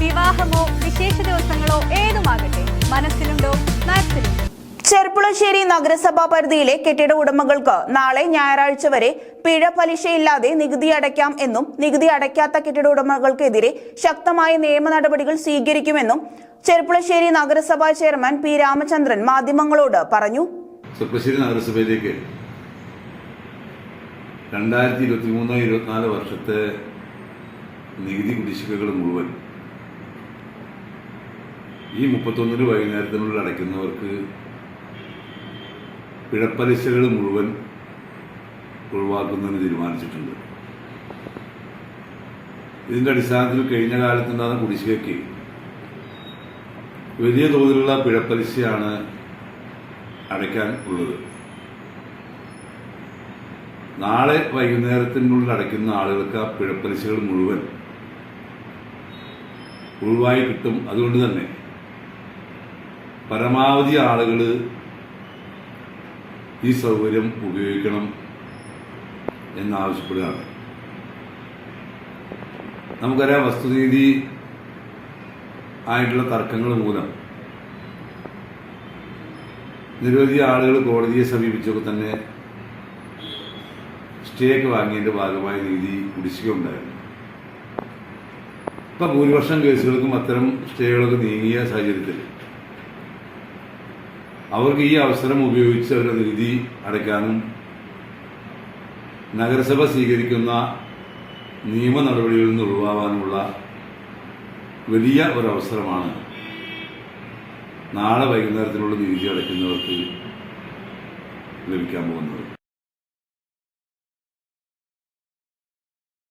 വിവാഹമോ വിശേഷ ദിവസങ്ങളോ ഏതുമാകട്ടെ മനസ്സിലുണ്ടോ മാക്സിലുണ്ടോ ചെർപ്പുളശ്ശേരി നഗരസഭാ പരിധിയിലെ കെട്ടിട ഉടമകൾക്ക് നാളെ ഞായറാഴ്ച വരെ പിഴ പലിശയില്ലാതെ നികുതി അടയ്ക്കാം എന്നും നികുതി അടയ്ക്കാത്ത കെട്ടിട ഉടമകൾക്കെതിരെ ശക്തമായ നിയമ നടപടികൾ സ്വീകരിക്കുമെന്നും ചെർപ്പുളശ്ശേരി നഗരസഭാ ചെയർമാൻ പി രാമചന്ദ്രൻ മാധ്യമങ്ങളോട് പറഞ്ഞു. ചെർപ്പുളശ്ശേരി നഗരസഭയിലേക്ക് രണ്ടായിരത്തി ഇരുപത്തി മൂന്ന് ഇരുപത്തിനാല് വർഷത്തെ നികുതി കുടിശ്ശികകൾ മുഴുവൻ ഈ മുപ്പത്തൊന്നിന് വൈകുന്നേരത്തിനുള്ളിൽ അടയ്ക്കുന്നവർക്ക് പിഴപ്പലിശകൾ മുഴുവൻ ഒഴിവാക്കുന്നതിന് തീരുമാനിച്ചിട്ടുണ്ട്. ഇതിന്റെ അടിസ്ഥാനത്തിൽ കഴിഞ്ഞ കാലത്തുണ്ടാകുന്ന കുടിശ്ശികയ്ക്ക് വലിയ തോതിലുള്ള പിഴപ്പലിശയാണ് അടയ്ക്കാൻ ഉള്ളത്. നാളെ വൈകുന്നേരത്തിനുള്ളിൽ അടയ്ക്കുന്ന ആളുകൾക്ക് ആ പിഴപ്പലിശകൾ മുഴുവൻ ഒഴിവായി കിട്ടും. അതുകൊണ്ട് തന്നെ പരമാവധി ആളുകൾ ഈ സൗകര്യം ഉപയോഗിക്കണം എന്നാവശ്യപ്പെടുകയാണ്. നമുക്കറിയാം വസ്തുനീതി ആയിട്ടുള്ള തർക്കങ്ങൾ മൂലം നിരവധി ആളുകൾ കോടതിയെ സമീപിച്ചൊക്കെ തന്നെ സ്റ്റേക്ക് വാങ്ങിയതിന്റെ ഭാഗമായ നീതി കുടിശ്ശികയുണ്ടായിരുന്നു. ഇപ്പൊ ഭൂരിപക്ഷം കേസുകൾക്കും അത്തരം സ്റ്റേകളൊക്കെ നീങ്ങിയ സാഹചര്യത്തിൽ അവർക്ക് ഈ അവസരം ഉപയോഗിച്ച് അവരുടെ നികുതി അടയ്ക്കാനും നഗരസഭ സ്വീകരിക്കുന്ന നിയമ നടപടികളിൽ നിന്ന് ഒഴിവാകാനുമുള്ള വലിയ ഒരവസരമാണ് നാളെ വൈകുന്നേരത്തിനുള്ള നികുതി അടയ്ക്കുന്നവർക്ക് ലഭിക്കാൻ പോകുന്നത്.